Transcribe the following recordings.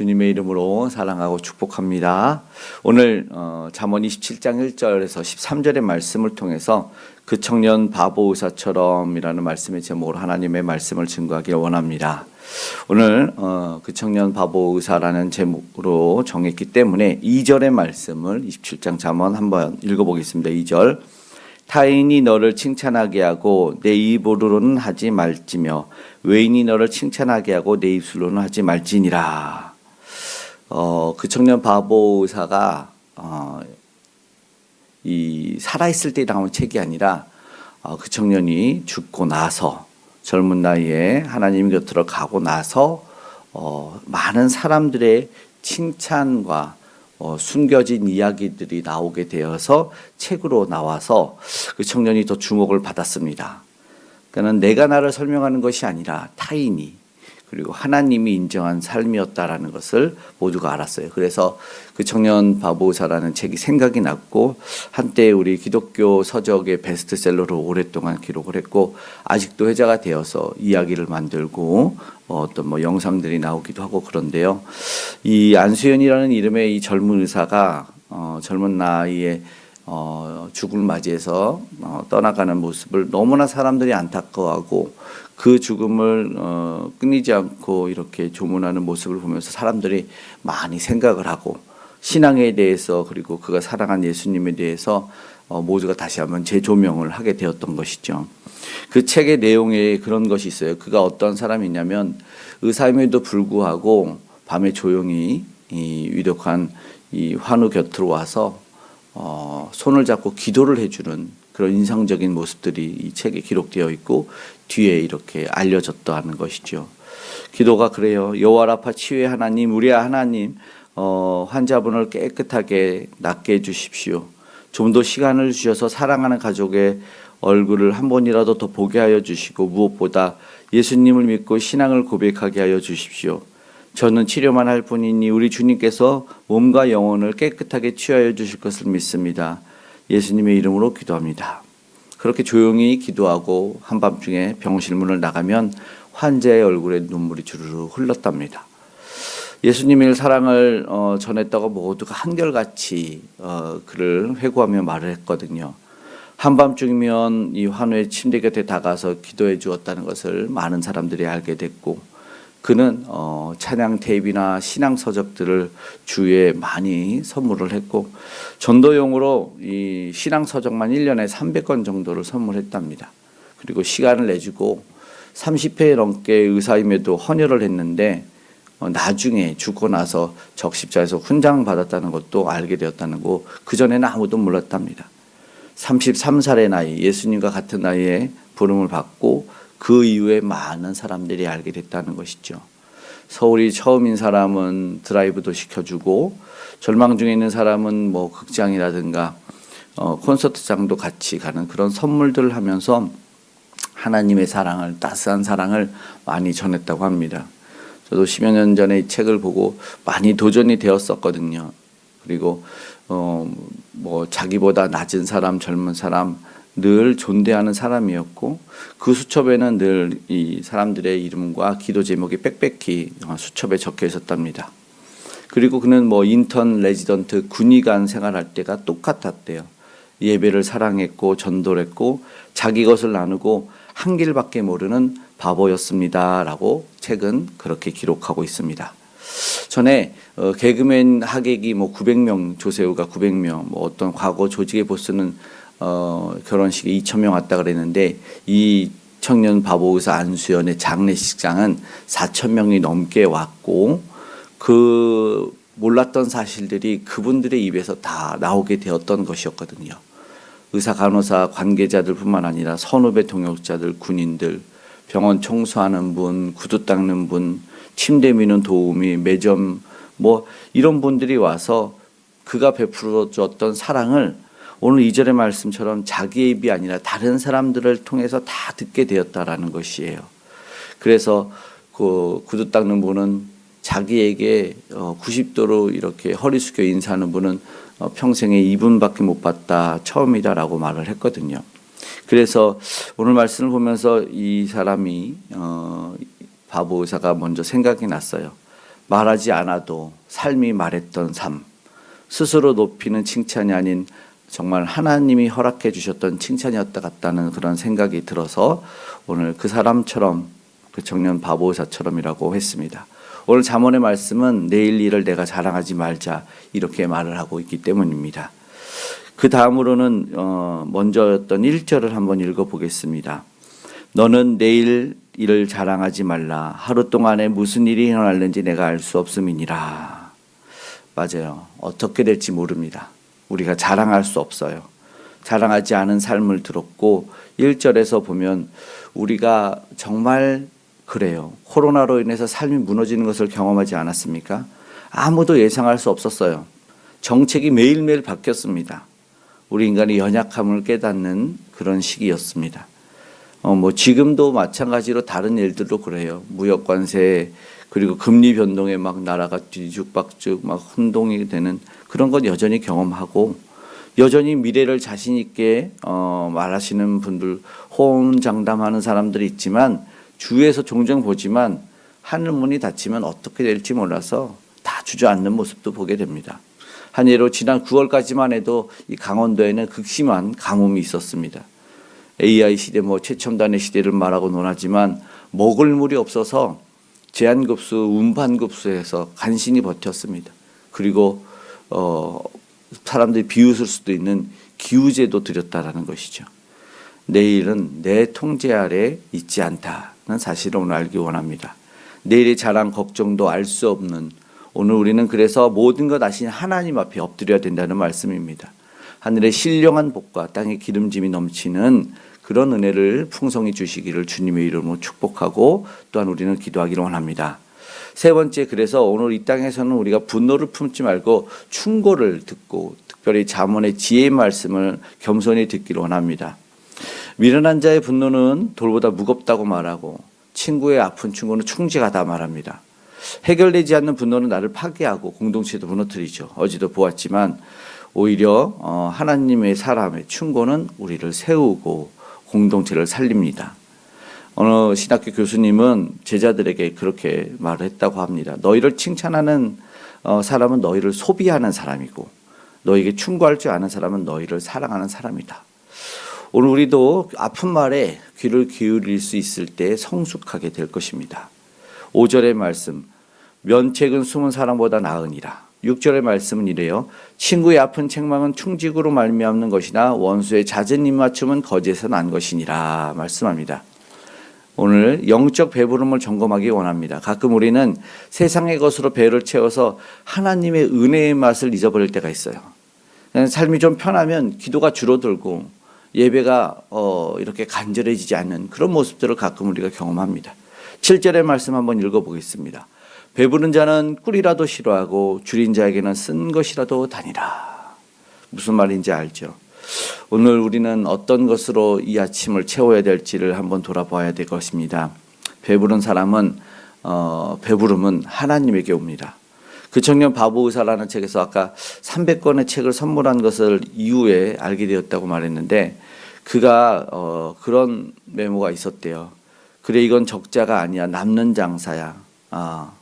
주님의 이름으로 사랑하고 축복합니다. 오늘 어, 잠언 27장 1절에서 13절의 말씀을 통해서 그 청년 바보 의사처럼이라는 말씀의 제목으로 하나님의 말씀을 증거하길 원합니다. 오늘 어, 그 청년 바보 의사라는 제목으로 정했기 때문에 2절의 말씀을 27장 잠언 한번 읽어보겠습니다. 2절 타인이 너를 칭찬하게 하고 내 입으로는 하지 말지며 외인이 너를 칭찬하게 하고 내 입술로는 하지 말지니라. 어, 그 청년 바보 의사가 어, 이 살아있을 때 나온 책이 아니라 어, 그 청년이 죽고 나서 젊은 나이에 하나님 곁으로 가고 나서 어, 많은 사람들의 칭찬과 어, 숨겨진 이야기들이 나오게 되어서 책으로 나와서 그 청년이 더 주목을 받았습니다. 그러니까 내가 나를 설명하는 것이 아니라 타인이 그리고 하나님이 인정한 삶이었다라는 것을 모두가 알았어요. 그래서 그 청년 바보사라는 책이 생각이 났고 한때 우리 기독교 서적의 베스트셀러로 오랫동안 기록을 했고 아직도 회자가 되어서 이야기를 만들고 어떤 뭐 영상들이 나오기도 하고 그런데요. 이 안수연이라는 이름의 이 젊은 의사가 어 젊은 나이에 어 죽을 맞이해서 어 떠나가는 모습을 너무나 사람들이 안타까워하고 그 죽음을 어, 끊이지 않고 이렇게 조문하는 모습을 보면서 사람들이 많이 생각을 하고 신앙에 대해서 그리고 그가 사랑한 예수님에 대해서 어, 모두가 다시 한번 재조명을 하게 되었던 것이죠. 그 책의 내용에 그런 것이 있어요. 그가 어떤 사람이냐면 의사임에도 불구하고 밤에 조용히 이 위력한 이 환우 곁으로 와서 어, 손을 잡고 기도를 해주는 그런 인상적인 모습들이 이 책에 기록되어 있고 뒤에 이렇게 알려졌다는 것이죠. 기도가 그래요. 여호와 라파 치유의 하나님, 우리 하나님, 어, 환자분을 깨끗하게 낫게 해 주십시오. 좀 더 시간을 주셔서 사랑하는 가족의 얼굴을 한 번이라도 더 보게 하여 주시고 무엇보다 예수님을 믿고 신앙을 고백하게 하여 주십시오. 저는 치료만 할 뿐이니 우리 주님께서 몸과 영혼을 깨끗하게 치유하여 주실 것을 믿습니다. 예수님의 이름으로 기도합니다. 그렇게 조용히 기도하고 한밤중에 병실 문을 나가면 환자의 얼굴에 눈물이 주르르 흘렀답니다. 예수님의 사랑을 어, 전했다고 모두가 한결같이 어, 그를 회고하며 말을 했거든요. 한밤중이면 이 환우의 침대 곁에 다가서 기도해 주었다는 것을 많은 사람들이 알게 됐고 그는 어, 찬양 테이프나 신앙 서적들을 주위에 많이 선물을 했고 전도용으로 이 신앙 서적만 1년에 300권 정도를 선물했답니다. 그리고 시간을 내주고 30회 넘게 의사임에도 헌혈을 했는데 어, 나중에 죽고 나서 적십자에서 훈장 받았다는 것도 알게 되었다는 거 그 전에는 아무도 몰랐답니다. 33살의 나이 예수님과 같은 나이에 부름을 받고 그 이후에 많은 사람들이 알게 됐다는 것이죠. 서울이 처음인 사람은 드라이브도 시켜주고 절망 중에 있는 사람은 뭐 극장이라든가 어, 콘서트장도 같이 가는 그런 선물들을 하면서 하나님의 사랑을 따스한 사랑을 많이 전했다고 합니다. 저도 10여 년 전에 이 책을 보고 많이 도전이 되었었거든요. 그리고 어, 뭐 자기보다 낮은 사람, 젊은 사람 늘 존대하는 사람이었고 그 수첩에는 늘 이 사람들의 이름과 기도 제목이 빽빽히 수첩에 적혀 있었답니다. 그리고 그는 뭐 인턴 레지던트 군의관 생활할 때가 똑같았대요. 예배를 사랑했고 전도를 했고 자기 것을 나누고 한 길밖에 모르는 바보였습니다라고 책은 그렇게 기록하고 있습니다. 전에 어, 개그맨 하객이 뭐 900명 조세호가 900명 뭐 어떤 과거 조직의 보스는 어, 결혼식에 2천 명 왔다 그랬는데 이 청년 바보 의사 안수연의 장례식장은 4천 명이 넘게 왔고 그 몰랐던 사실들이 그분들의 입에서 다 나오게 되었던 것이었거든요. 의사, 간호사, 관계자들뿐만 아니라 선후배 동역자들, 군인들, 병원 청소하는 분, 구두 닦는 분, 침대 미는 도우미, 매점 뭐 이런 분들이 와서 그가 베풀어 줬던 사랑을 오늘 이절의 말씀처럼 자기의 입이 아니라 다른 사람들을 통해서 다 듣게 되었다라는 것이에요. 그래서 그 구두 닦는 분은 자기에게 90도로 어, 이렇게 허리 숙여 인사하는 분은 어, 평생에 2분밖에 못 봤다 처음이다라고 말을 했거든요. 그래서 오늘 말씀을 보면서 이 사람이 어, 바보 의사가 먼저 생각이 났어요. 말하지 않아도 삶이 말했던 삶, 스스로 높이는 칭찬이 아닌 정말 하나님이 허락해 주셨던 칭찬이었다 같다는 그런 생각이 들어서 오늘 그 사람처럼 그 청년 바보사처럼이라고 했습니다. 오늘 잠언의 말씀은 내일 일을 내가 자랑하지 말자 이렇게 말을 하고 있기 때문입니다. 그 다음으로는 어 먼저였던 1절을 한번 읽어 보겠습니다. 너는 내일 일을 자랑하지 말라. 하루 동안에 무슨 일이 일어날는지 내가 알 수 없음이니라. 맞아요. 어떻게 될지 모릅니다. 우리가 자랑할 수 없어요. 자랑하지 않은 삶을 들었고 1절에서 보면 우리가 정말 그래요. 코로나로 인해서 삶이 무너지는 것을 경험하지 않았습니까? 아무도 예상할 수 없었어요. 정책이 매일매일 바뀌었습니다. 우리 인간의 연약함을 깨닫는 그런 시기였습니다. 어, 뭐 지금도 마찬가지로 다른 일들도 그래요. 무역 관세 그리고 금리 변동에 막 나라가 뒤죽박죽 막 혼동이 되는 그런 건 여전히 경험하고 여전히 미래를 자신 있게 어, 말하시는 분들 호언장담하는 사람들이 있지만 주위에서 종종 보지만 하늘 문이 닫히면 어떻게 될지 몰라서 다 주저앉는 모습도 보게 됩니다. 한 예로 지난 9월까지만 해도 이 강원도에는 극심한 가뭄이 있었습니다. AI 시대 뭐 최첨단의 시대를 말하고 논하지만 먹을 물이 없어서 제한급수, 운반급수에서 간신히 버텼습니다. 그리고 어 사람들이 비웃을 수도 있는 기우제도 드렸다라는 것이죠. 내일은 내 통제 아래 있지 않다는 사실을 오늘 알기 원합니다. 내일의 자랑 걱정도 알 수 없는 오늘 우리는 그래서 모든 것 아신 하나님 앞에 엎드려야 된다는 말씀입니다. 하늘의 신령한 복과 땅의 기름짐이 넘치는 그런 은혜를 풍성히 주시기를 주님의 이름으로 축복하고 또한 우리는 기도하기를 원합니다. 세 번째 그래서 오늘 이 땅에서는 우리가 분노를 품지 말고 충고를 듣고 특별히 잠언의 지혜의 말씀을 겸손히 듣기를 원합니다. 미련한 자의 분노는 돌보다 무겁다고 말하고 친구의 아픈 충고는 충직하다 말합니다. 해결되지 않는 분노는 나를 파괴하고 공동체도 무너뜨리죠. 어제도 보았지만 오히려 어, 하나님의 사람의 충고는 우리를 세우고 공동체를 살립니다. 어느 신학교 교수님은 제자들에게 그렇게 말을 했다고 합니다. 너희를 칭찬하는 어, 사람은 너희를 소비하는 사람이고 너에게 충고할 줄 아는 사람은 너희를 사랑하는 사람이다. 오늘 우리도 아픈 말에 귀를 기울일 수 있을 때 성숙하게 될 것입니다. 5절의 말씀 면책은 숨은 사람보다 나으니라. 6절의 말씀은 이래요. 친구의 아픈 책망은 충직으로 말미암는 것이나 원수의 잦은 입맞춤은 거짓에서 난 것이니라 말씀합니다. 오늘 영적 배부름을 점검하기 원합니다. 가끔 우리는 세상의 것으로 배를 채워서 하나님의 은혜의 맛을 잊어버릴 때가 있어요. 삶이 좀 편하면 기도가 줄어들고 예배가 어 이렇게 간절해지지 않는 그런 모습들을 가끔 우리가 경험합니다. 7절의 말씀 한번 읽어보겠습니다. 배부른 자는 꿀이라도 싫어하고 줄인 자에게는 쓴 것이라도 다니라. 무슨 말인지 알죠? 오늘 우리는 어떤 것으로 이 아침을 채워야 될지를 한번 돌아봐야 될 것입니다. 배부른 사람은 어, 배부름은 하나님에게 옵니다. 그 청년 바보 의사라는 책에서 아까 300권의 책을 선물한 것을 이후에 알게 되었다고 말했는데 그가 어, 그런 메모가 있었대요. 그래 이건 적자가 아니야 남는 장사야. 아,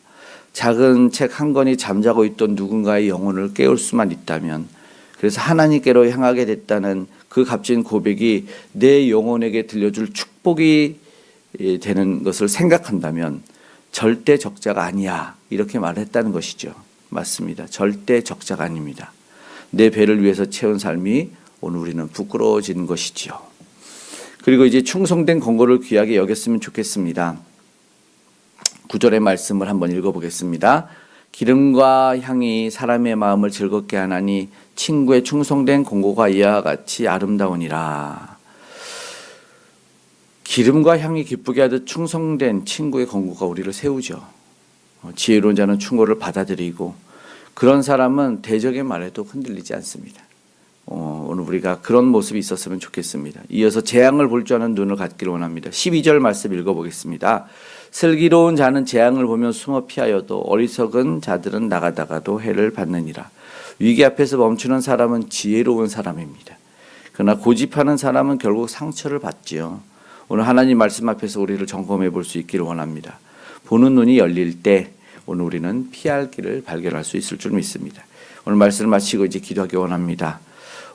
작은 책 한 권이 잠자고 있던 누군가의 영혼을 깨울 수만 있다면 그래서 하나님께로 향하게 됐다는 그 값진 고백이 내 영혼에게 들려줄 축복이 예, 되는 것을 생각한다면 절대 적자가 아니야 이렇게 말했다는 것이죠. 맞습니다. 절대 적자가 아닙니다. 내 배를 위해서 채운 삶이 오늘 우리는 부끄러워지는 것이지요. 그리고 이제 충성된 권고를 귀하게 여겼으면 좋겠습니다. 구절의 말씀을 한번 읽어보겠습니다. 기름과 향이 사람의 마음을 즐겁게 하나니 친구의 충성된 공고가 이와 같이 아름다우니라. 기름과 향이 기쁘게 하듯 충성된 친구의 공고가 우리를 세우죠. 어, 지혜로운 자는 충고를 받아들이고 그런 사람은 대적의 말에도 흔들리지 않습니다. 어, 오늘 우리가 그런 모습이 있었으면 좋겠습니다. 이어서 재앙을 볼 줄 아는 눈을 갖기를 원합니다. 12절 말씀 읽어보겠습니다. 슬기로운 자는 재앙을 보면 숨어 피하여도 어리석은 자들은 나가다가도 해를 받느니라. 위기 앞에서 멈추는 사람은 지혜로운 사람입니다. 그러나 고집하는 사람은 결국 상처를 받지요. 오늘 하나님 말씀 앞에서 우리를 점검해 볼 수 있기를 원합니다. 보는 눈이 열릴 때 오늘 우리는 피할 길을 발견할 수 있을 줄 믿습니다. 오늘 말씀을 마치고 이제 기도하기 원합니다.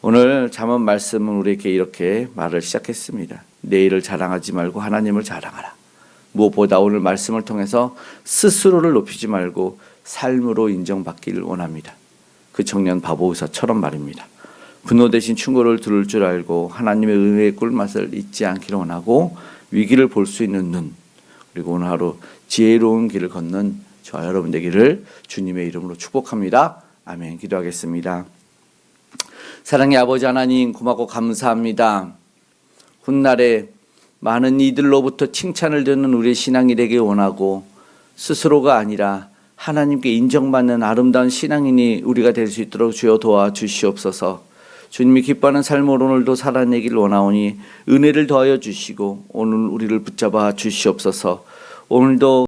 오늘 잠언 말씀은 우리에게 이렇게 말을 시작했습니다. 내일을 자랑하지 말고 하나님을 자랑하라. 무엇보다 오늘 말씀을 통해서 스스로를 높이지 말고 삶으로 인정받기를 원합니다. 그 청년 바보 의사처럼 말입니다. 분노 대신 충고를 들을 줄 알고 하나님의 은혜의 꿀맛을 잊지 않기를 원하고 위기를 볼 수 있는 눈 그리고 오늘 하루 지혜로운 길을 걷는 저 여러분 되기를 주님의 이름으로 축복합니다. 아멘. 기도하겠습니다. 사랑의 아버지 하나님 고맙고 감사합니다. 훗날에 많은 이들로부터 칭찬을 듣는 우리의 신앙이 되길 원하고 스스로가 아니라 하나님께 인정받는 아름다운 신앙인이 우리가 될 수 있도록 주여 도와 주시옵소서. 주님이 기뻐하는 삶으로 오늘도 살아내길 원하오니 은혜를 더하여 주시고 오늘 우리를 붙잡아 주시옵소서. 오늘도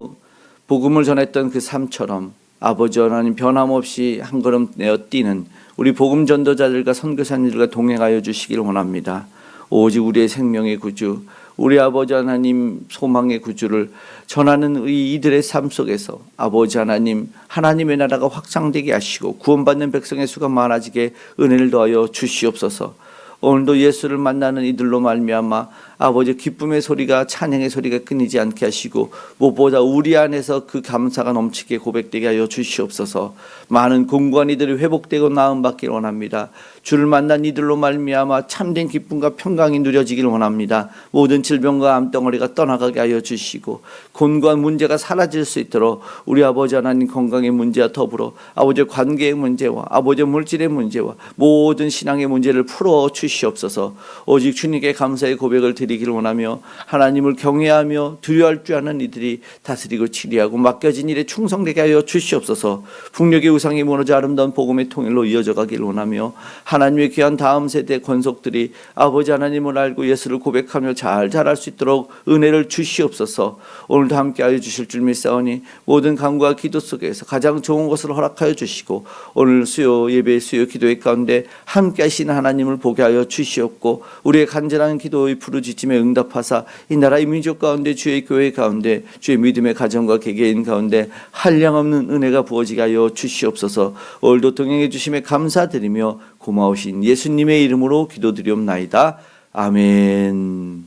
복음을 전했던 그 삶처럼 아버지 하나님 변함없이 한 걸음 내어 뛰는 우리 복음 전도자들과 선교사님들과 동행하여 주시길 원합니다. 오직 우리의 생명의 구주, 우리 아버지 하나님 소망의 구주를 전하는 이 이들의 삶 속에서 아버지 하나님 하나님의 나라가 확장되게 하시고 구원받는 백성의 수가 많아지게 은혜를 더하여 주시옵소서. 오늘도 예수를 만나는 이들로 말미암아 아버지 기쁨의 소리가 찬양의 소리가 끊이지 않게 하시고 무엇보다 우리 안에서 그 감사가 넘치게 고백되게 하여 주시옵소서. 많은 공고한 이들이 회복되고 나음 받기를 원합니다. 주를 만난 이들로 말미암아 참된 기쁨과 평강이 누려지길 원합니다. 모든 질병과 암덩어리가 떠나가게 하여 주시고 곤고한 문제가 사라질 수 있도록 우리 아버지 하나님 건강의 문제와 더불어 아버지 관계의 문제와 아버지 물질의 문제와 모든 신앙의 문제를 풀어 주시옵소서. 오직 주님께 감사의 고백을 드 리기를 원하며 하나님을 경외하며 두려워할 줄 아는 이들이 다스리고 치리하고 맡겨진 일에 충성되게 하여 주시옵소서. 풍력의 우상이 무너져 아름다운 복음의 통일로 이어져 가기를 원하며 하나님의 귀한 다음 세대 권속들이 아버지 하나님을 알고 예수를 고백하며 잘 자랄 수 있도록 은혜를 주시옵소서. 오늘도 함께하여 주실 줄 믿사오니 모든 간구와 기도 속에서 가장 좋은 것을 허락하여 주시고 오늘 수요 예배 수요 기도의 가운데 함께하시는 하나님을 보게 하여 주시옵고 우리의 간절한 기도의 부르짖음에 응답하사 이 나라의 민족 가운데 주의 교회 가운데 주의 믿음의 가정과 개개인 가운데 한량없는 은혜가 부어지게 하여 주시옵소서. 오늘도 동행해 주심에 감사드리며 고마우신 예수님의 이름으로 기도드리옵나이다. 아멘.